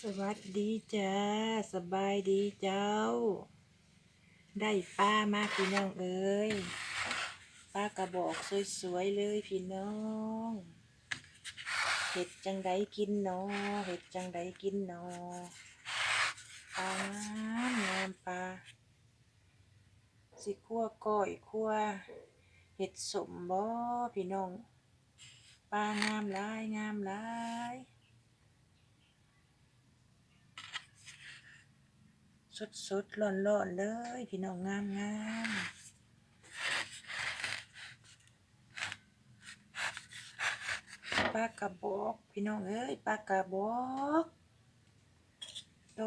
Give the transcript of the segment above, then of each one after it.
สวัสดีจ้าสบายดีเจ้า ได้ป้ามากพี่น้องเอ้ยป้ากระบอกสวยๆเลยพี่น้องเห็ดจังไดกินเนาะเห็ดจังไดกินเนาะปลางามงามปลาสิคั่วก้อยคั่วเห็ดสมบ่พี่น้องปลางามหลายงามหลาย สดสดร้อนร้อนๆเลย พี่น้องงามงามปลากระบอก พี่น้องเอ้ยปลากระบอกโต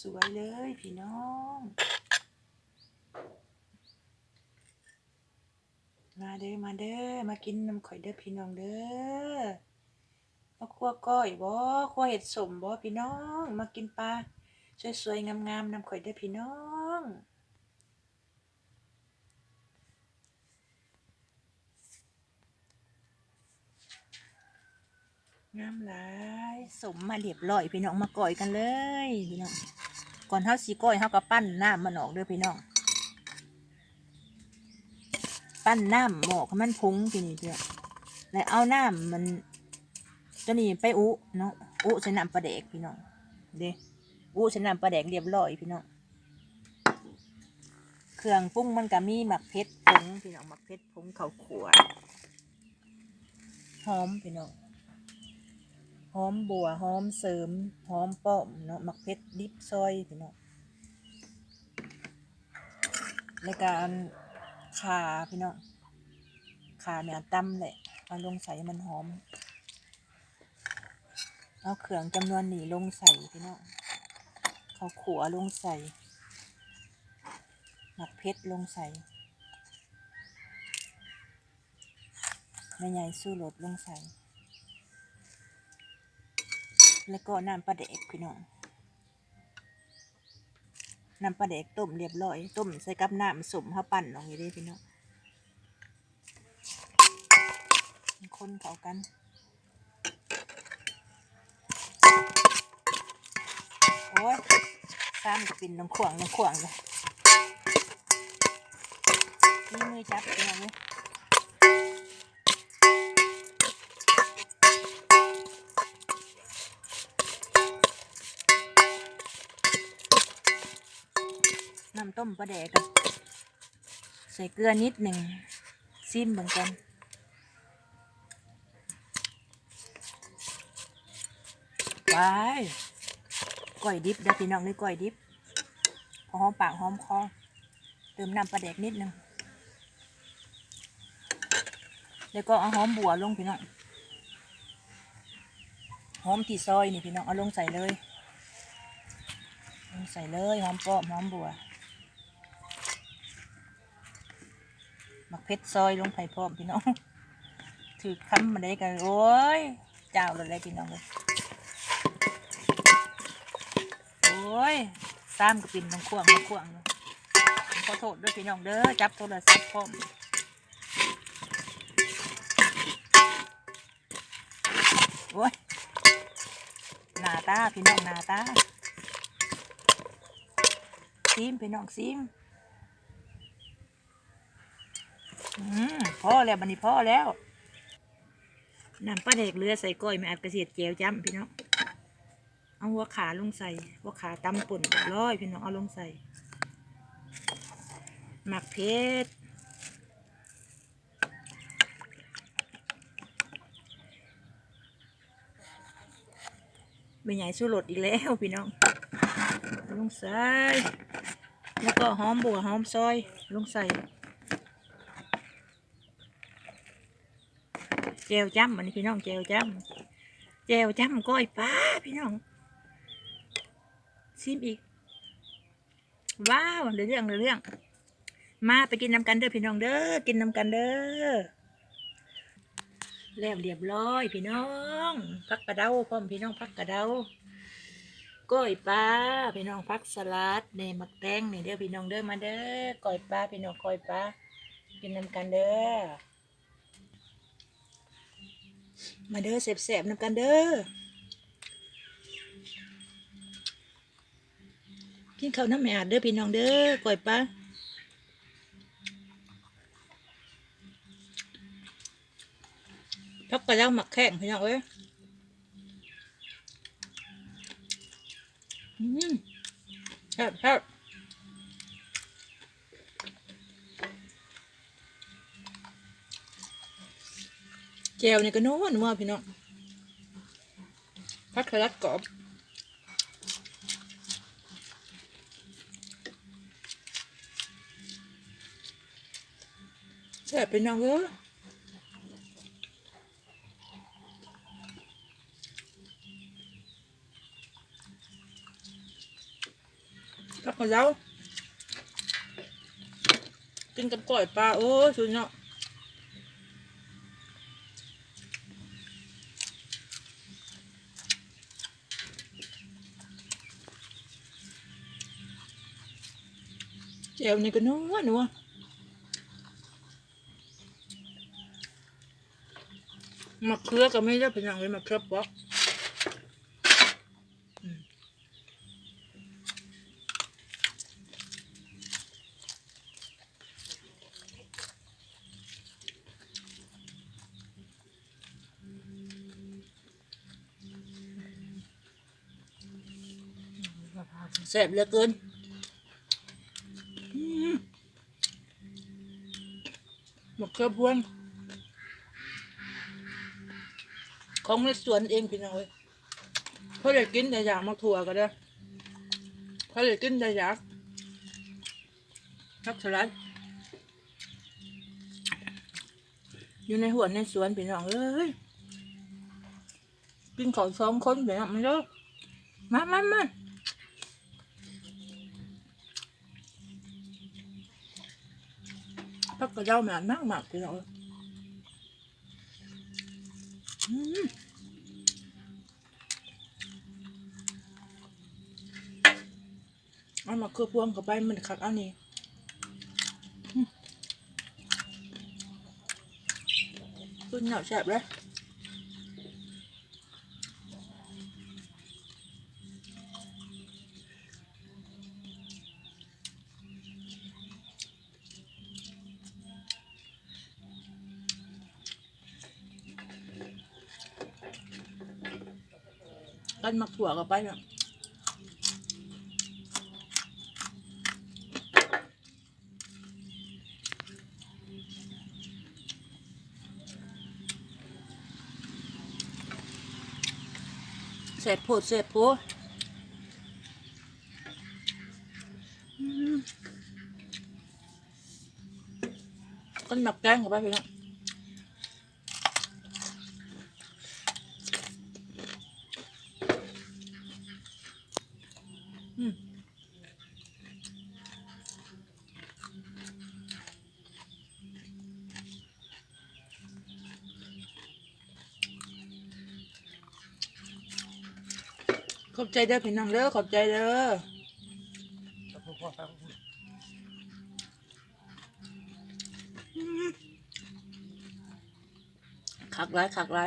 สวยๆเลยพี่น้องมาเด้อมาเด้อมากินน้ำข่อยเด้อพี่น้องเด้อมาคั่วก้อยบ่คั่วเห็ดสมบ่พี่น้อง มากินปลา สวยๆงามๆนำข่อยได้พี่น้องงามหลายสมมาเรียบร้อยพี่น้องมาก่อยกันเลยพี่น้องก่อนเฮาสีก้อยเฮาก็ปั้นน้ำมันออกเด้อพี่น้องปั้นน้ำหมอกมันพุ้งทีนี้เด้อแล้วเอาน้ำมันตัวนี้ไปอุเนาะอุใส่น้ำปลาแดกพี่น้องเด้ อู้ฉันนำปลาแดกเรียบร้อยพี่น้อง เครื่องปรุงมันก็มีหมักเพชรผงพี่น้องหมักเพชรผงข้าวขัวหอมพี่น้องหอมบัวหอมเสริมหอมป้อมเนาะหมักเพชรดิบซอยพี่น้องในการขาพี่น้องขาเนี่ยตำแหละเอาลงใส่มันหอม เอาเครื่องจำนวนหนีลงใส่พี่น้อง ข้าวขัวลงใส่หมักเพชรลงใส่แม่ใหญ่สู้รสลงใส่ แล้วก็น้ำปลาแดกพี่น้องน้ำปลาแดกต้มเรียบร้อย ต้มใส่กับน้ำสมข้าวปั่นลงอย่างนี้พี่น้องคนเข้ากัน โอ้ยซ้ำกับปินน้ำขวางน้ำขวางเลยนี่มือจับเป็นยังไงน้ำต้มปลาแดกอะใส่เกลือนิดหนึ่งซิมเหมือนกันไป ก้อยดิบเด้อพี่น้องนี่ก้อยดิบพอหอมปากหอมคอเติมน้ำปลาแดกนิดนึงแล้วก็เอาหอมบัวลงพี่น้องหอมที่ซอยนี่พี่น้องเอาลงใส่เลยลงใส่เลยหอมป้อมหอมบัวหมักเพชรซอยลงไปพร้อมพี่น้องถือคำมาได้กันโอ้ยเจ้าเลยพี่น้องเลย โอ้ยซ้ำกับปินทั้งควงทั้งควงเลยขอโทษด้วยพี่น้องเด้อจับโทรศัพท์พร้อมโอ้ยหน้าตาพี่น้องหน้าตาซิมพี่น้องซิมอืมพ่อแล้วบันนี้พ่อแล้วน้ำปลาเด็กเรือใส่ก้อยไม่อัดกระเสียดเจียวจ้ำพี่น้อง เอาหัวขาลงใส่ หัวขาตำป่นร้อยพี่น้องเอาลงใส่ หมักเพชรเป็นใหญ่สู้รสอีกแล้วพี่น้อง ลงใส่ แล้วก็หอมบัวหอมซอย ลงใส่แจวจ้ำอันนี้พี่น้องแจวจ้ำแจวจ้ำก้อยปลาพี่น้อง ซิมอีก ว้าวเดี๋ยวเรื่องเดี๋ยวเรื่อง มาไปกินน้ำกันเด้อพี่น้องเด้อกินน้ำกันเด้อแล้วเรียบร้อยพี่น้องพักกระเดาพร้อมพี่น้องพักกระเดาก้อยปลาพี่น้องพักสลัดนี่มักแตงนี่เด้อพี่น้องเด้อมาเด้อก้อยปลาพี่น้องก้อยปลากินน้ำกันเด้อมาเด้อเสบๆน้ำกันเด้อ กินข้าวน้ำแม่อาดเด้อพี่น้องเด้อก่อยปลาพักกระเจ้าหมักแข้งพี่น้องเอ้ยอืมแซ่บแซ่บแจวนี่ก็นัวนัวพี่น้องพักกระลัดกรอบ บเป็นน้องเอ้ยพักกับเรากินกับก้อยปลาโอ้ยสุดเนาะแจ่วนี่ก็นัวนัว มะเขือก็ไม่ได้เป็นอย่างไรมะเขือปอกแซ่บเหลือเกินมะเขือพวง ของในสวนเองพี่น้องเอ้ยเพราะได้กินแต่อยากมาถั่วก็ได้เพราะได้กินแต่อยากทักสลัดอยู่ในหัวในสวนพี่น้องเอ้ยกินของสองคนพี่น้องมันเด้อมามามาพักกระเจ้าหมานมากมากพี่น้อง เอามามาคือพวงกับใบมันคักเอันนี้ตุ้นเหนาแฉบเลย กันมักถั่วกับไปเนี่ยเสร็จโพดเสร็จโพดกันหมักแกงกับไปพี่น้อง ขอบใจเด้อพี่น้องเด้อขอบใจเด้อคักไรคักไร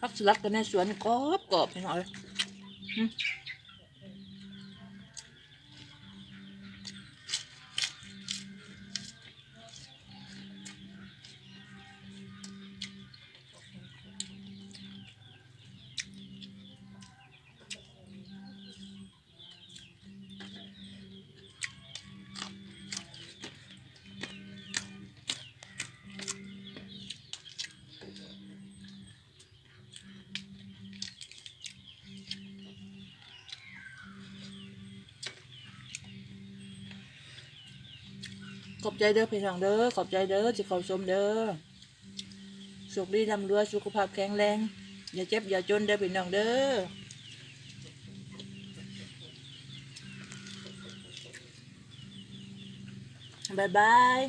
พักสลัดกันในสวนกรอบกรอบพี่น้องเอ้ย อืมขอบใจเด้อพี่น้องเด้อขอบใจเด้อที่เขาชมเด้อสุขดีร่ำรวยสุขภาพแข็งแรง อย่าเจ็บอย่าจนเด้อพี่น้องเด้อบายบาย